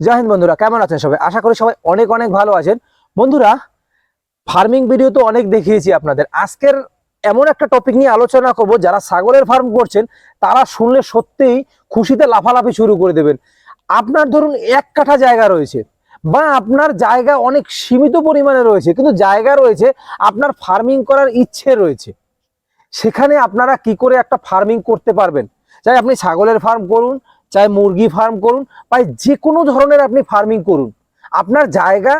জয় হিন্দ বন্ধুরা, কেমন আছেন সবাই? আশা করি সবাই অনেক অনেক ভালো আছেন। বন্ধুরা ফার্মিং ভিডিও তো অনেক দেখিয়েছি আপনাদের। আজকের এমন একটা টপিক নিয়ে আলোচনা করব, যারা ছাগলের ফার্ম করছেন, তারা শুনলে সত্যিই খুশিতে লাফালাফি শুরু করে দেবেন। আপনার ধরুন এক কাঠা জায়গা রয়েছে, বা আপনার জায়গা অনেক সীমিত পরিমাণে রয়েছে, কিন্তু জায়গা রয়েছে, আপনার ফার্মিং করার ইচ্ছে রয়েছে। সেখানে আপনারা কি করে একটা ফার্মিং করতে পারবেন? চাই আপনি ছাগলের ফার্ম করুন চাই মুরগি ফার্ম করুন বা যে কোনো ধরনের আপনি ফার্মিং করুন। আপনার জায়গা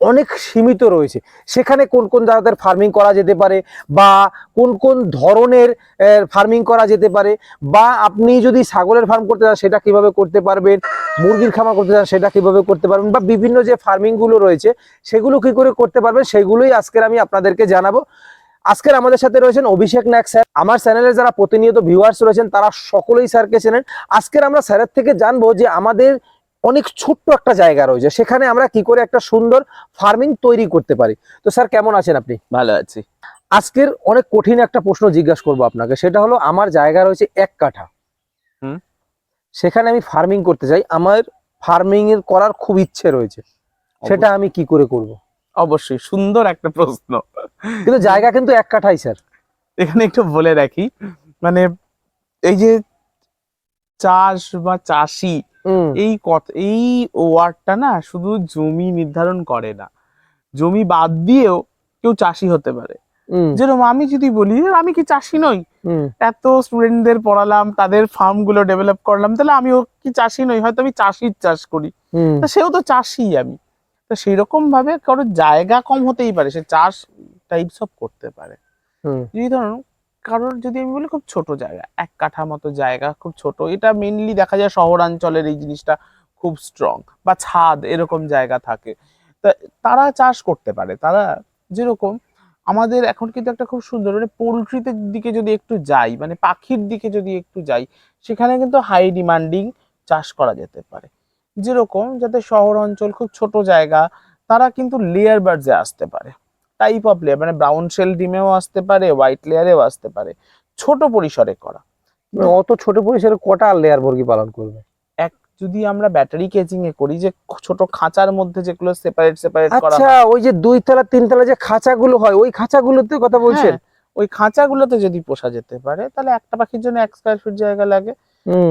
অনেক সীমিত রয়েছে। সেখানে কোন কোন জাতের ফার্মিং করা যেতে পারে বা কোন কোন ধরনের ফার্মিং করা যেতে পারে বা আপনি যদি ছাগলের ফার্ম করতে চান, সেটা কীভাবে করতে পারবেন, মুরগির খামার করতে চান, সেটা কীভাবে করতে পারবেন বা বিভিন্ন যে ফার্মিংগুলো রয়েছে, সেগুলো কি করে করতে পারবেন, সেগুলোই আজকের আমি আপনাদেরকে জানাব। আজকের আমাদের সাথে রয়েছেন অভিষেক নায়ক স্যার। আমার চ্যানেলে যারা প্রতিনিয়ত ভিউয়ার্স রয়েছেন তারা সকলেই স্যারকে চেনেন। আজকের আমরা স্যারের থেকে জানব যে আমাদের অনেক ছোট্ট একটা জায়গা রয়েছে। সেখানে আমরা কি করে একটা সুন্দর ফার্মিং তৈরি করতে পারি। তো স্যার কেমন আছেন আপনি? ভালো আছি। আজকের অনেক কঠিন একটা প্রশ্ন জিজ্ঞাসা করব আপনাকে। সেটা হলো আমার জায়গা রয়েছে এক কাঠা। হুম। সেখানে আমি ফার্মিং করতে চাই। আমার ফার্মিং এর করার খুব ইচ্ছে রয়েছে। সেটা আমি কি করে করব? অবশ্যই সুন্দর একটা প্রশ্ন। কিন্তু জায়গা কিন্তু এক কাঠাই স্যার। এখানে একটু বলে রাখি মানে এই যে চাষ বা চাষি এই কথা এই ওয়ার্ডটা না শুধু জমি নির্ধারণ করে না জমি বাদ দিয়েও কেউ চাষি হতে পারে। যেরকম আমি যদি বলি আমি কি চাষি নই? এত স্টুডেন্টদের পড়ালাম তাদের ফার্মগুলো ডেভেলপ করলাম তাহলে আমিও কি চাষি নই? হয়তো আমি চাষির চাষ করি। সেও তো চাষই আমি। তো সেই রকম ভাবে কারোর জায়গা কম হতেই পারে সে চাষ টাইপস অফ করতে পারে। যদি ধরুন কারোর যদি আমি বলি খুব ছোট জায়গা এক কাঠা মতো জায়গা খুব ছোট এটা মেনলি দেখা যায় শহরাঞ্চলের এই জিনিসটা খুব স্ট্রং বা ছাদ এরকম জায়গা থাকে। তা তারা চাষ করতে পারে তারা যেরকম আমাদের এখন কিন্তু একটা খুব সুন্দর মানে পোলট্রিতে দিকে যদি একটু যাই মানে পাখির দিকে যদি একটু যাই সেখানে কিন্তু হাই ডিমান্ডিং চাষ করা যেতে পারে। যেরকম যাতে শহর অঞ্চল খুব ছোট জায়গা তারা কিন্তু লেয়ার বার্ডসে আসতে পারে। টাইপ অফ লেয়ার মানে ব্রাউন শেল ডিমেও আসতে পারে হোয়াইট লেয়ারেও আসতে পারে। ছোট পরিসরে করা। মানে অত ছোট পরিসরে কটা লেয়ার মুরগি পালন করবে? এক যদি আমরা ব্যাটারি কেজিং এ করি যে ছোট খাঁচার মধ্যে যেগুলো সেপারেট সেপারেট করা আচ্ছা ওই যে দুই তলা তিন তলা যে খাঁচাগুলো হয় ওই খাঁচাগুলোতে কথা বলছেন? হ্যাঁ, ওই খাঁচাগুলোতে যদি পোষা যেতে পারে তাহলে একটা পাখির জন্য এক স্কোয়ার ফিট জায়গা লাগে।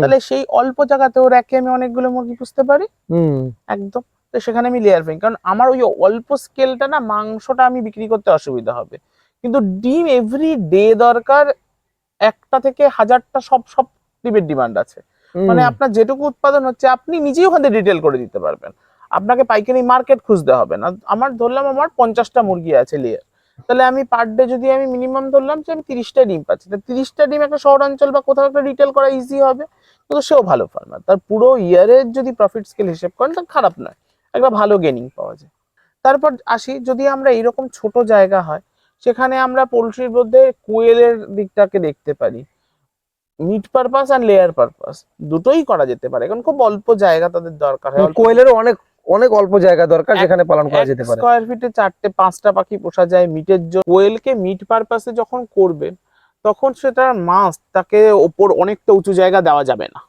তাহলে সেই অল্প জায়গাতে ওর একে আমি অনেকগুলো মুরগি পুষতে পারি। একদম। তো সেখানে আমি লেয়ার ফ্রিং কারণ আমার ওই অল্প স্কেলটা না মাংসটা আমি বিক্রি করতে অসুবিধা হবে। কিন্তু ডিম এভরি ডে দরকার একটা থেকে হাজারটা সব সব ডিমের ডিমান্ড আছে। মানে আপনার যেটুকু উৎপাদন হচ্ছে আপনি নিজেই ওখানে ডিটেল করে দিতে পারবেন। আপনাকে পাইকারি মার্কেট খুঁজতে হবে না। আমার ধরলাম আমার পঞ্চাশটা মুরগি আছে লেয়ার তাহলে আমি পার ডে যদি আমি মিনিমাম ধরলাম যে আমি তিরিশটা ডিম পাচ্ছি তা তিরিশটা ডিম একটা শহরাঞ্চল বা কোথাও একটা রিটেল করা ইজি হবে তো সেও ভালো ফার্মার তার পুরো ইয়ারের যদি প্রফিট স্কেল হিসেব করেন তা খারাপ নয় একটা ভালো গেনিং পাওয়া যায়। তারপর আসি যদি আমরা এরকম ছোট জায়গা হয় সেখানে আমরা পোলট্রির মধ্যে কোয়েলের দিকটাকে দেখতে পারি। মিট পারপাস আর লেয়ার পারপাস দুটোই করা যেতে পারে কারণ খুব অল্প জায়গা তাদের দরকার হয় কোয়েলেরও অনেক অনেক অল্প জায়গা দরকার যেখানে পালন করা যেতে পারে। স্কোয়ার ফিটে চারটে পাঁচটা পাখি পোষা যায়। মিটের জন্য কোয়েলকে মিট পারপাসে যখন করবেন তখন সেটা মাছ তাকে ওপর অনেকটা উঁচু জায়গা দেওয়া যাবে না।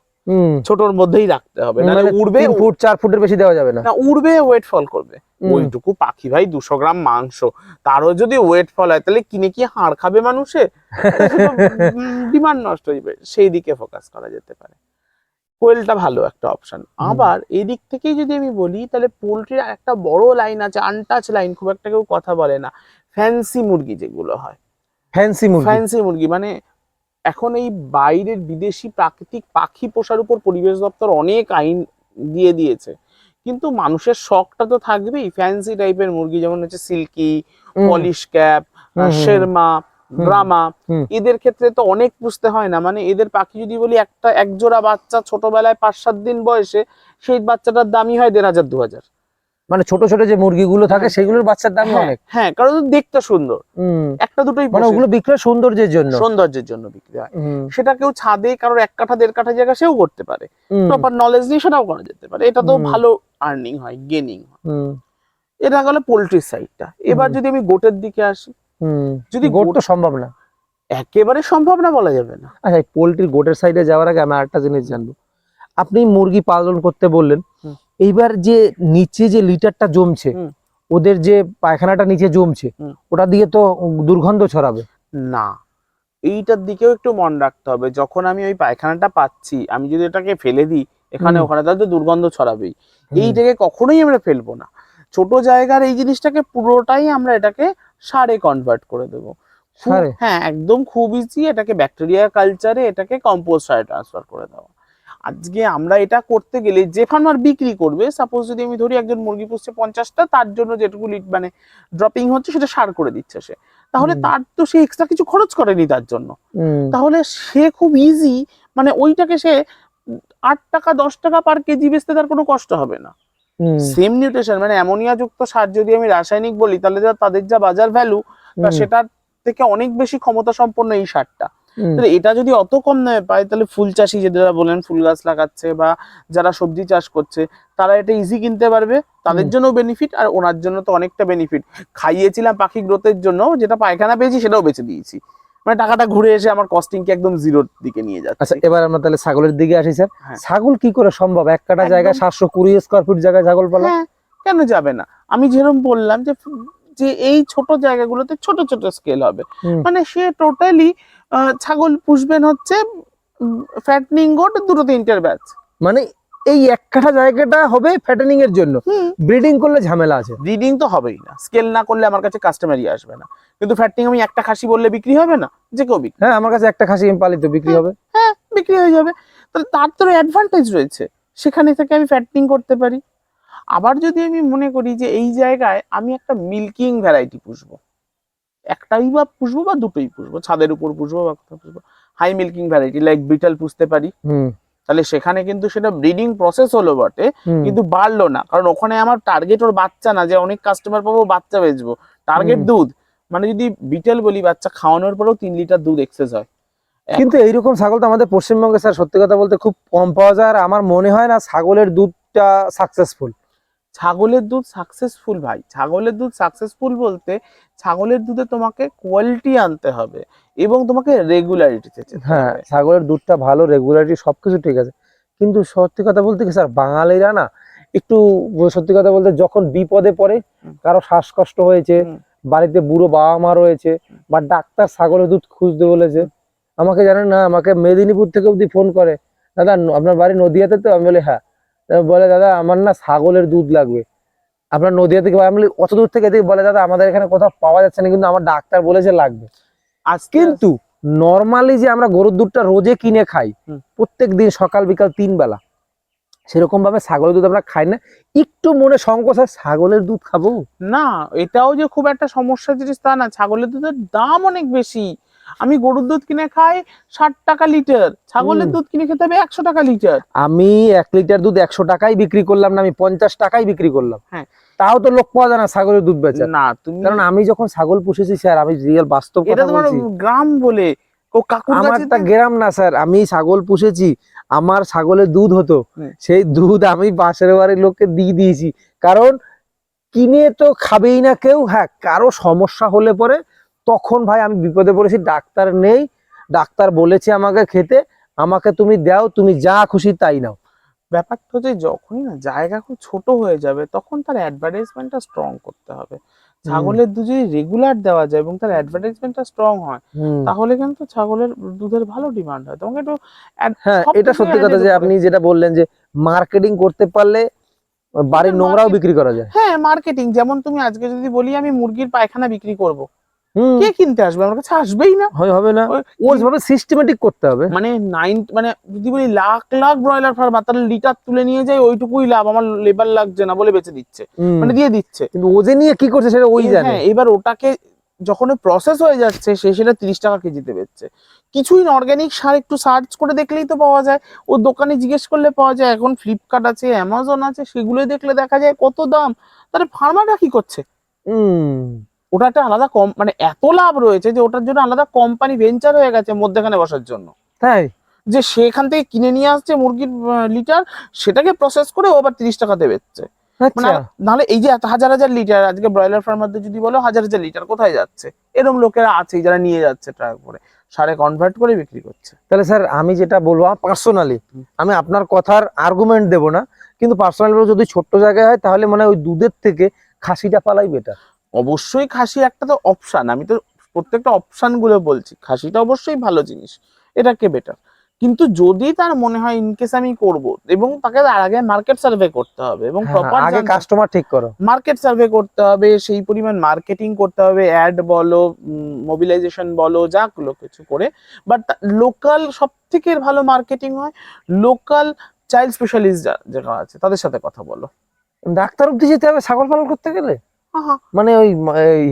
ছোটর মধ্যেই রাখতে হবে। মানে উড়বে ফুট চার ফুটের বেশি দেওয়া যাবে না। উড়বে ওয়েট ফল করবে। ওইটুকু পাখি ভাই দুশো গ্রাম মাংস। তারও যদি ওয়েট ফল হয় তাহলে কিনে কি হাড় খাবে মানুষে? ডিমান্ড নষ্ট হইবে। সেই দিকে ফোকাস করা যেতে পারে। কোয়েলটা ভালো একটা অপশন আবার এদিক থেকেই যদি আমি বলি তাহলে পোলট্রির একটা বড় লাইন আছে আনটাচ লাইন খুব একটা কেউ কথা বলে না। ফ্যান্সি মুরগি যেগুলো হয়। ফ্যান্সি মুরগি? ফ্যান্সি মুরগি মানে এখন এই বাইরের বিদেশি প্রাকৃতিক পাখি পোষার উপর পরিবেশ দপ্তর অনেক আইন দিয়ে দিয়েছে। কিন্তু মানুষের শখটা তো থাকবেই ফ্যান্সি টাইপের মুরগি যেমন হচ্ছে সিল্কি পলিশ ক্যাপ শেরমা হুম। এদের ক্ষেত্রে তো অনেক বুঝতে হয় না। মানে এদের পাখি যদি বলি একটা এক জোড়া বাচ্চা ছোটবেলায় পাঁচ সাত দিন বয়সে সেই বাচ্চাটার দামই হয় দেড় হাজার দু হাজার মানে ছোট ছোট যে মুরগিগুলো থাকে হ্যাঁ। সেগুলোর বাচ্চার দাম হ্যাঁ, অনেক। হ্যাঁ কারণ দেখতে সুন্দর। একটা দুটোই মানে। ওগুলো বিক্রয় সৌন্দর্যের জন্য। সৌন্দর্যের জন্য বিক্রি হয়। সেটা কেউ ছাদে কারোর এক কাঠা দেড় কাঠা জায়গা সেও করতে পারে। প্রপার নলেজ নিয়ে সেটাও করা যেতে পারে। এটা তো ভালো আর্নিং হয় গেনিং হয়। হুম, এটা গেল পোলট্রির সাইডটা এবার যদি আমি গোটের দিকে আসি। যদি গোট তো সম্ভব না। একেবারে সম্ভব না বলা যাবে না। আচ্ছা পোলট্রির গোটের সাইডে যাওয়ার আগে আমি আরেকটা জিনিস জানব। আপনি মুরগি পালন করতে বললেন এইবার যে নিচে যে লিটারটা জমছে ওদের যে পায়খানাটা নিচে জমছে। ওটা দিয়ে তো দুর্গন্ধ ছড়াবে। না এইটার দিকেও একটু মন রাখতে হবে। যখন আমি ওই পায়খানাটা পাচ্ছি আমি যদি এটাকে ফেলে দিই এখানে ওখানে তাহলে তো দুর্গন্ধ ছড়াবেই। এইটাকে কখনোই আমরা ফেলব না। ছোট জায়গার এই জিনিসটাকে পুরোটাই আমরা এটাকে সারে কনভার্ট করে দেবো। হ্যাঁ একদম খুব ইজি এটাকে ব্যাকটেরিয়া কালচারে এটাকে কম্পোস্ট সারে ট্রান্সফার করে দেওয়া। আজকে আমরা এটা করতে গেলে যে ফার্মার বিক্রি করবে সাপোজ যদি আমি ধরি একজন মুরগি পুষছে পঞ্চাশটা তার জন্য যেটুকু লিট মানে ড্রপিং হচ্ছে সেটা সার করে দিচ্ছে সে। তাহলে তার তো সে এক্সট্রা কিছু খরচ করেনি তার জন্য। তাহলে সে খুব ইজি মানে ওইটাকে সে আট টাকা দশ টাকা পার কেজি বেচতে তার কোনো কষ্ট হবে না। সেম নিউট্রিশন মানে অ্যামোনিয়া যুক্ত সার যদি আমি রাসায়নিক বলি তাহলে যা তাদের যা বাজার ভ্যালু তা সেটার থেকে অনেক বেশি ক্ষমতা সম্পন্ন এই সারটা। তাহলে এটা যদি অত কম দামে পায় তাহলে ফুল চাষি যারা বলেন ফুল গাছ লাগাচ্ছে বা যারা সবজি চাষ করছে তারা এটা ইজি কিনতে পারবে। তাদের জন্য বেনিফিট আর ওনার জন্য তো অনেকটা বেনিফিট খাইয়েছিলাম পাখি গ্রোথের জন্য যেটা পায়খানা পেয়েছি সেটাও বেঁচে দিয়েছি। মানে টাকাটা ঘুরে এসে আমার কস্টিং কে একদম জিরোর দিকে নিয়ে যাচ্ছে। আচ্ছা এবার আমরা তাহলে ছাগলের দিকে আসি স্যার। হ্যাঁ। ছাগল কি করে সম্ভব? এক কাটা। জায়গায় সাতশো কুড়ি স্কোয়ার ফিট জায়গায় ছাগল পালা? হ্যাঁ কেন যাবে না? আমি যেরকম বললাম যে যে এই ছোট জায়গাগুলোতে ছোট ছোট স্কেল হবে। মানে সে টোটালি ছাগল পুষবেন হচ্ছে ফ্যাটনিং গোট দুটো তিনটের ব্যাচ মানে এই এক কাঠা জায়গাটা হবে ফ্যাটেনিং এর জন্য। ব্রিডিং করলে ঝামেলা আছে। ব্রিডিং তো হবেই না। স্কেল না করলে আমার কাছে কাস্টমারই আসবে না। কিন্তু ফ্যাটনিং আমি একটা খাসি বললে বিক্রি হবে না? যে কেউ বিক্রি হ্যাঁ আমার কাছে একটা খাসি আমি পালিত বিক্রি হবে। হ্যাঁ বিক্রি হয়ে যাবে। তাহলে তার তো অ্যাডভান্টেজ রয়েছে। সেখানে থেকে আমি ফ্যাটনিং করতে পারি। আবার যদি আমি মনে করি যে এই জায়গায় আমি একটা মিল্কিং ভ্যারাইটি পুষবো। একটাই বা পুষবো বা দুটোই পুষবো। ছাদের উপর পুষবো বা কোথাও পুষবো। High milking variety like Beetal পুষতে পারি। হুম। তাহলে সেখানে কিন্তু সেটা ব্রিডিং প্রসেস হলো বটে কিন্তু বাড়লো না। কারণ ওখানে আমার টার্গেট ওর বাচ্চা না যে অনেক কাস্টমার পাবো বাচ্চা বেচবো। টার্গেট দুধ। মানে যদি বিটেল বলি বাচ্চা খাওয়ানোর পরেও তিন লিটার দুধ এক্সেস হয়। কিন্তু এইরকম ছাগল তো আমাদের পশ্চিমবঙ্গে স্যার সত্যি কথা বলতে খুব কম পাওয়া যায়। আর আমার মনে হয় না ছাগলের দুধটা সাকসেসফুল ছাগলের দুধ সাকসেসফুল ভাই। ছাগলের দুধ সাকসেসফুল বলতে ছাগলের দুধে তোমাকে কোয়ালিটি আনতে হবে এবং তোমাকে রেগুলারিটিতে হ্যাঁ ছাগলের দুধটা ভালো রেগুলারিটি সবকিছু ঠিক আছে। কিন্তু সত্যি কথা বলতে কি স্যার বাঙালিরা না একটু সত্যি কথা বলতে যখন বিপদে পড়ে কারও শ্বাসকষ্ট হয়েছে বাড়িতে বুড়ো বাবা মা রয়েছে বা ডাক্তার ছাগলের দুধ খুঁজতে বলেছে আমাকে জানেন না আমাকে মেদিনীপুর থেকে অব্দি ফোন করে দাদা আপনার বাড়ি নদিয়াতে তো? আমি বলি হ্যাঁ। বলে দাদা আমার না ছাগলের দুধ লাগবে। আপনার নদিয়া থেকে আমি অত দূর থেকে বলে দাদা আমাদের এখানে কোথাও পাওয়া যাচ্ছে না কিন্তু আমার ডাক্তার বলেছে লাগবে। আজ কিন্তু নর্মালি যে আমরা গরুর দুধটা রোজে কিনে খাই প্রত্যেক দিন সকাল বিকাল তিন বেলা সেরকম ভাবে ছাগলের দুধ আমরা খাই না। একটু মনে সংকোচ হয় ছাগলের দুধ খাব? না এটাও যে খুব একটা সমস্যা জিনিস তা না ছাগলের দুধের দাম অনেক বেশি। আমি গরুর দুধ কিনে খাই ষাট টাকা লিটার ছাগলের দুধ কিনে খেতে হবে একশো টাকা লিটার। আমি এক লিটার দুধ একশো টাকায় বিক্রি করলাম না আমি পঞ্চাশ টাকায় বিক্রি করলাম। হ্যাঁ। তাও তো লোক পাওয়া যায় না ছাগলের দুধ বেচা না তুমি কারণ আমি যখন ছাগল পুষেছি স্যার আমি রিয়েল বাস্তব এটা তোমার গ্রাম বলে ও কাকুর আমার তা গ্রাম না স্যার আমি ছাগল পুষেছি আমার ছাগলের দুধ হতো। সেই দুধ আমি পাশের বাড়ির লোককে দিয়ে দিয়েছি। কারণ কিনে তো খাবেই না কেউ হ্যাঁ কারও সমস্যা হলে পরে তখন ভাই আমি বিপদে পড়েছি ডাক্তার নেই ডাক্তার বলেছে আমাকে খেতে আমাকে তুমি দাও তুমি যা খুশি তাই নাও। ব্যাপারটা হচ্ছে যখনই না জায়গা খুব ছোট হয়ে যাবে তখন তার অ্যাডভার্টাইজমেন্টটা স্ট্রং করতে হবে। ছাগলের দুধ যদি রেগুলার দেওয়া যায় এবং তার অ্যাডভার্টাইজমেন্টটা স্ট্রং হয় তাহলে কিন্তু ছাগলের দুধের ভালো ডিমান্ড হয়। তোমাকে একটু হ্যাঁ এটা সত্যি কথা যে আপনি যেটা বললেন যে মার্কেটিং করতে পারলে বাড়ির নোংরাও বিক্রি করা যায়। হ্যাঁ মার্কেটিং যেমন তুমি আজকে যদি বলি আমি মুরগির পায়খানা বিক্রি করব। কে কিনতে আসবে? আমার কাছে আসবেই না। হয় হবে না। ওই- ওইভাবে সিস্টেমেটিক করতে হবে। মানে নাইন মানে যদি বলি লাখ লাখ ব্রয়লার ফার্ম তাহলে লিটার তুলে নিয়ে যায় ওইটুকুই লাভ। আমার লেবার লাগছে না বলে বেঁচে দিচ্ছে। মানে দিয়ে দিচ্ছে। কিন্তু ও যে নিয়ে কি করছে সেটা ওই জানে। হ্যাঁ এবার ওটাকে যখন প্রসেস হয়ে যাচ্ছে সে সেটা তিরিশ টাকা কেজিতে বেচছে। কিছুই অর্গানিক সার একটু সার্চ করে দেখলেই তো পাওয়া যায়। ও দোকানে জিজ্ঞেস করলে পাওয়া যায় এখন ফ্লিপকার্ট আছে অ্যামাজন আছে সেগুলো দেখলে দেখা যায় কত দাম। তাহলে ফার্মাররা কি করছে? হুম। ওটা একটা আলাদা কম মানে এত লাভ রয়েছে যে ওটার জন্য আলাদা কোম্পানি ভেঞ্চার হয়ে গেছে মধ্যেখানে বসার জন্য। তাই? যে সেখান থেকে কিনে নিয়ে আসছে মুরগির লিটার সেটাকে প্রসেস করে ও আবার তিরিশ টাকাতে বেচছে। মানে আচ্ছা নাহলে এই যে এত হাজার হাজার লিটার আজকে ব্রয়লার ফার্মারদের যদি বলো হাজার হাজার লিটার কোথায় যাচ্ছে? এরকম লোকেরা আছে যারা নিয়ে যাচ্ছে ট্রাক করে সারে কনভার্ট করে বিক্রি করছে। তাহলে স্যার আমি যেটা বলব পার্সোনালি আমি আপনার কথার আর্গুমেন্ট দেবো না কিন্তু পার্সোনালি যদি ছোট্ট জায়গায় হয় তাহলে মানে ওই দুধের থেকে খাসিটা পালাই বেটার অবশ্যই খাসি একটা তো অপশন আমি তো প্রত্যেকটা অপশনগুলো বলছি খাসিটা অবশ্যই ভালো জিনিস এটাকে বেটার কিন্তু যদি তার মনে হয় ইনকেস আমি করব এবং তাকে তার আগে মার্কেট সার্ভে করতে হবে এবং প্রপার হ্যাঁ, আগে কাস্টমার ঠিক করো। মার্কেট সার্ভে করতে হবে সেই পরিমাণ মার্কেটিং করতে হবে অ্যাড বলো মোবিলাইজেশন বলো যা গুলো কিছু করে বাট লোকাল সব থেকে ভালো মার্কেটিং হয় লোকাল চাইল্ড স্পেশালিস্ট যারা আছে তাদের সাথে কথা বলো। ডাক্তার অব্দি যেতে হবে ছাগল পালন করতে গেলে? মানে ওই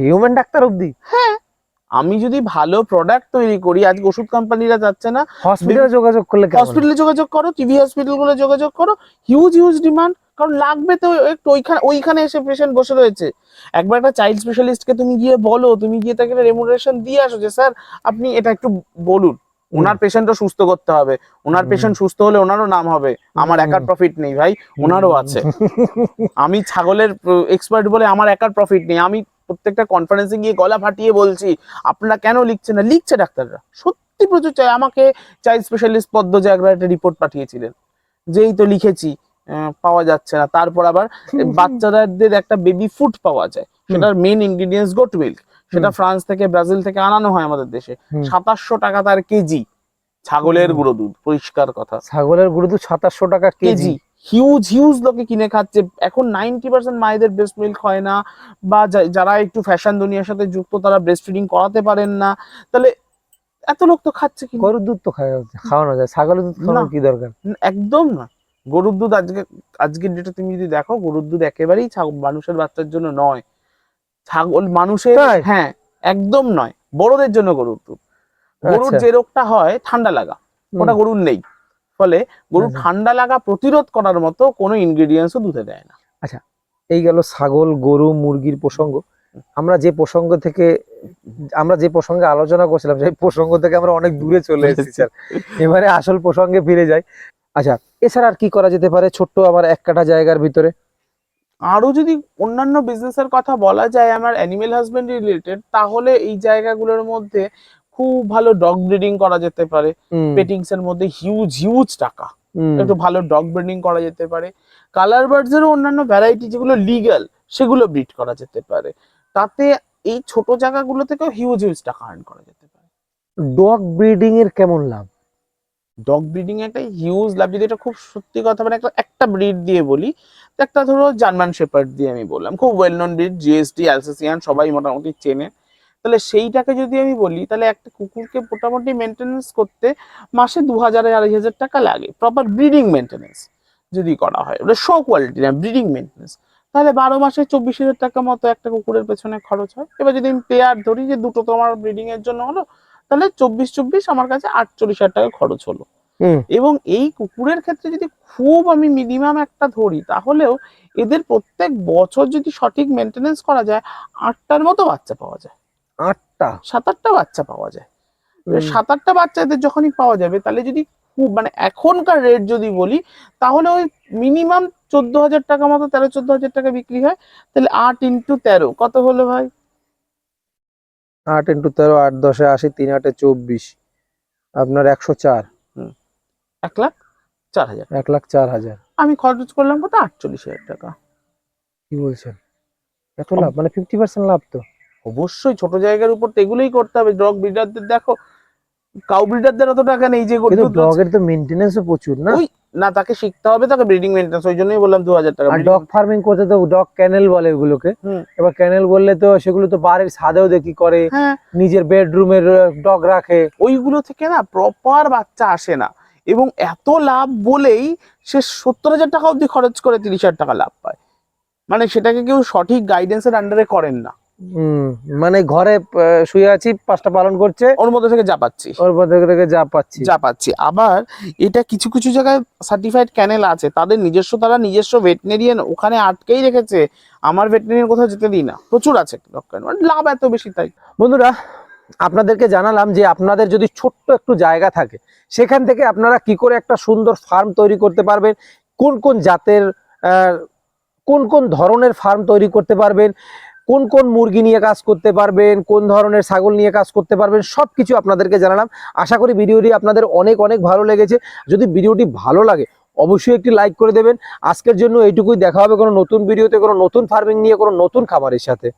হিউম্যান ডাক্তার অব্দি? আমি যদি ভালো প্রোডাক্ট তৈরি করি আজকে ওষুধ কোম্পানিরা যাচ্ছে না হসপিটালে যোগাযোগ করলে হসপিটালে যোগাযোগ করো টিভি হসপিটালগুলো যোগাযোগ করো হিউজ হিউজ ডিমান্ড কারণ লাগবে তো একটু ওইখানে ওইখানে এসে পেশেন্ট বসে রয়েছে। একবার একটা চাইল্ড স্পেশালিস্টকে তুমি গিয়ে বলো তুমি গিয়ে তাকে রেমুনারেশন দিয়ে আসো যে স্যার আপনি এটা একটু বলুন। ওনার পেশেন্টও সুস্থ করতে হবে। ওনার পেশেন্ট সুস্থ হলে ওনারও নাম হবে। আমার একার প্রফিট নেই ভাই ওনারও আছে। আমি ছাগলের এক্সপার্ট বলে আমার একার প্রফিট নেই। আমি প্রত্যেকটা কনফারেন্সে গিয়ে গলা ফাটিয়ে বলছি আপনারা কেন লিখছে না? লিখছে ডাক্তাররা। সত্যি প্রচুর চাই। আমাকে চাইল্ড স্পেশালিস্ট পদ্ম যে একটা রিপোর্ট পাঠিয়েছিলেন। যেই তো লিখেছি পাওয়া যাচ্ছে না। তারপর আবার বাচ্চাদের একটা বেবি ফুড পাওয়া যায়। সেটার মেন ইনগ্রিডিয়েন্টস গোট মিল্ক সেটা ফ্রান্স থেকে ব্রাজিল থেকে আনানো হয় আমাদের দেশে। সাতাশশো টাকা তার কেজি। ছাগলের গুঁড়ো দুধ পরিষ্কার কথা। ছাগলের গুঁড়ো দুধ সাতাশশো টাকা কেজি। হিউজ হিউজ লোকে কিনে খাচ্ছে। এখন নাইনটি পার্সেন্ট মায়েদের ব্রেস্ট মিল্ক হয় না বা যারা একটু ফ্যাশন দুনিয়ার সাথে যুক্ত তারা ব্রেস্ট ফিডিং করাতে পারেন না। তাহলে এত লোক তো খাচ্ছে কি? গরুর দুধ তো খাওয়া খাওয়ানো যায়। ছাগলের দুধ খাওয়ানোর না। কি দরকার? একদম না। গরুর দুধ আজকে আজকের ডেটে তুমি যদি দেখো গরুর দুধ একেবারেই মানুষের বাচ্চার জন্য নয়। ছাগল মানুষের হ্যাঁ একদম নয় বড়দের জন্য গরুর দুধ। গরুর আচ্ছা। যে রোগটা হয় ঠান্ডা লাগা ওটা গরুর নেই। ফলে গরু। ঠান্ডা লাগা প্রতিরোধ করার মতো কোনো ইনগ্রেডিয়েন্টসও দুধে দেয় না। আচ্ছা এই গেল ছাগল গরু মুরগির প্রসঙ্গ। আমরা যে প্রসঙ্গ থেকে আমরা যে প্রসঙ্গে আলোচনা করছিলাম সেই প্রসঙ্গ থেকে আমরা অনেক দূরে চলে এসেছি স্যার। এবারে আসল প্রসঙ্গে ফিরে যাই। আচ্ছা এছাড়া আর কি করা যেতে পারে ছোট্ট আমার এক কাঠা জায়গার ভিতরে? আরও যদি অন্যান্য বিজনেসের কথা বলা যায় আমার অ্যানিমেল হাজবেন্ডারি রিলেটেড তাহলে এই জায়গাগুলোর মধ্যে খুব ভালো ডগ ব্রিডিং করা যেতে পারে। পেটিংস এর মধ্যে হিউজ হিউজ টাকা। একটু ভালো ডগ ব্রিডিং করা যেতে পারে। কালার বার্ডস এরও অন্যান্য ভ্যারাইটি যেগুলো লিগাল সেগুলো ব্রিড করা যেতে পারে। তাতে এই ছোট জায়গাগুলো থেকেও হিউজ হিউজ টাকা আর্ন করা যেতে পারে। ডগ ব্রিডিং এর কেমন লাভ? ডগ ব্রিডিং একটা হিউজ লাভ যদি এটা খুব সত্যি কথা মানে একটা একটা ব্রিড দিয়ে বলি একটা ধরো জার্মান শেপার্ড দিয়ে আমি বললাম। খুব well known breed GSD Alsatian সবাই মোটামুটি চেনে। তাহলে সেইটাকে যদি আমি বলি, তাহলে একটা কুকুরকে মোটামুটি মেনটেনেন্স করতে মাসে দু হাজার আড়াই হাজার টাকা লাগে। প্রপার ব্রিডিং মেনটেনেন্স যদি করা হয়। ওটা শো কোয়ালিটি না ব্রিডিং মেনটেনেন্স তাহলে বারো মাসে চব্বিশ হাজার টাকা মতো একটা কুকুরের পেছনে খরচ হয়। এবার যদি আমি পেয়ার ধরি যে দুটো তোমার ব্রিডিং এর জন্য হলো তাহলে চব্বিশ চব্বিশ আমার কাছে আটচল্লিশ হাজার টাকা খরচ হলো। এবং এই কুকুরের ক্ষেত্রে যদি খুব আমি মিনিমাম একটা ধরি তাহলেও এদের প্রত্যেক বছর যদি সঠিক মেনটেনেন্স করা যায় আটটার মতো বাচ্চা পাওয়া যায়। আটটা? সাত আটটা বাচ্চা পাওয়া যায়। সাত আটটা বাচ্চা এদের যখনই পাওয়া যাবে তাহলে যদি খুব মানে এখনকার রেট যদি বলি তাহলে ওই মিনিমাম চোদ্দ হাজার টাকা মতো তেরো চোদ্দ হাজার টাকা বিক্রি হয় তাহলে আট ইন্টু তেরো কত হলো ভাই? আট ইন্টু তেরো আট দশে আশি তিন আটে চব্বিশ। আপনার একশো চার। এক লাখ চার হাজার। এক লাখ চার হাজার। আমি খরচ করলাম কত আটচল্লিশ হাজার টাকা। কি বলছেন? এত লাভ? মানে ফিফটি পার্সেন্ট লাভ তো? অবশ্যই ছোট জায়গার উপর তো এগুলোই করতে হবে। ডগ ব্রিডারদের দেখো কাউ ব্রিডারদের অত টাকা নেই যে কিন্তু গরু ডগের তো মেনটেনেন্সও প্রচুর না? না তাকে শিখতে হবে তাকে ব্রিডিং মেনটেন্স ওই জন্যই বললাম দু হাজার টাকা আর ডগ ফার্মিং করতে তো ডগ ক্যানেল বলে ওগুলোকে এবার ক্যানেল বললে তো সেগুলো তো বাড়ির ছাদেও দেখি করে হ্যাঁ। নিজের বেডরুমের ডগ রাখে। ওইগুলো থেকে না প্রপার বাচ্চা আসে না। এবং এত লাভ বলেই সে সত্তর হাজার টাকা অবধি খরচ করে তিরিশ হাজার টাকা লাভ পায়। মানে সেটাকে কেউ সঠিক গাইডেন্সের আন্ডারে করেন না। মানে ঘরে শুয়ে আছি পাঁচটা পালন করছে। ওর মধ্যে থেকে যা পাচ্ছি। ওর মধ্যে থেকে যা পাচ্ছি। যা পাচ্ছি। আবার এটা কিছু কিছু জায়গায় সার্টিফাইড ক্যানেল আছে। তাদের নিজস্ব তারা নিজস্ব ভেটেরিয়ান ওখানে আটকেই রেখেছে। আমার ভেটেরিয়ান কোথাও যেতে দিই না। প্রচুর আছে মানে লাভ এত বেশি তাই। বন্ধুরা আপনাদেরকে জানালাম যে আপনাদের যদি ছোট্ট একটু জায়গা থাকে সেখান থেকে আপনারা কি করে একটা সুন্দর ফার্ম তৈরি করতে পারবেন? কোন কোন জাতের কোন কোন ধরনের ফার্ম তৈরি করতে পারবেন? কোন কোন মুরগি নিয়ে কাজ করতে পারবেন, কোন ধরনের ছাগল নিয়ে কাজ করতে পারবেন সব কিছু আপনাদেরকে জানালাম। আশা করি ভিডিওটি আপনাদের অনেক অনেক ভালো লেগেছে। যদি ভিডিওটি ভালো লাগে, অবশ্যই একটি লাইক করে দেবেন। আজকের জন্য এইটুকুই। দেখা হবে কোনো নতুন ভিডিওতে, কোনো নতুন ফার্মিং নিয়ে, কোনো নতুন খাবারের সাথে।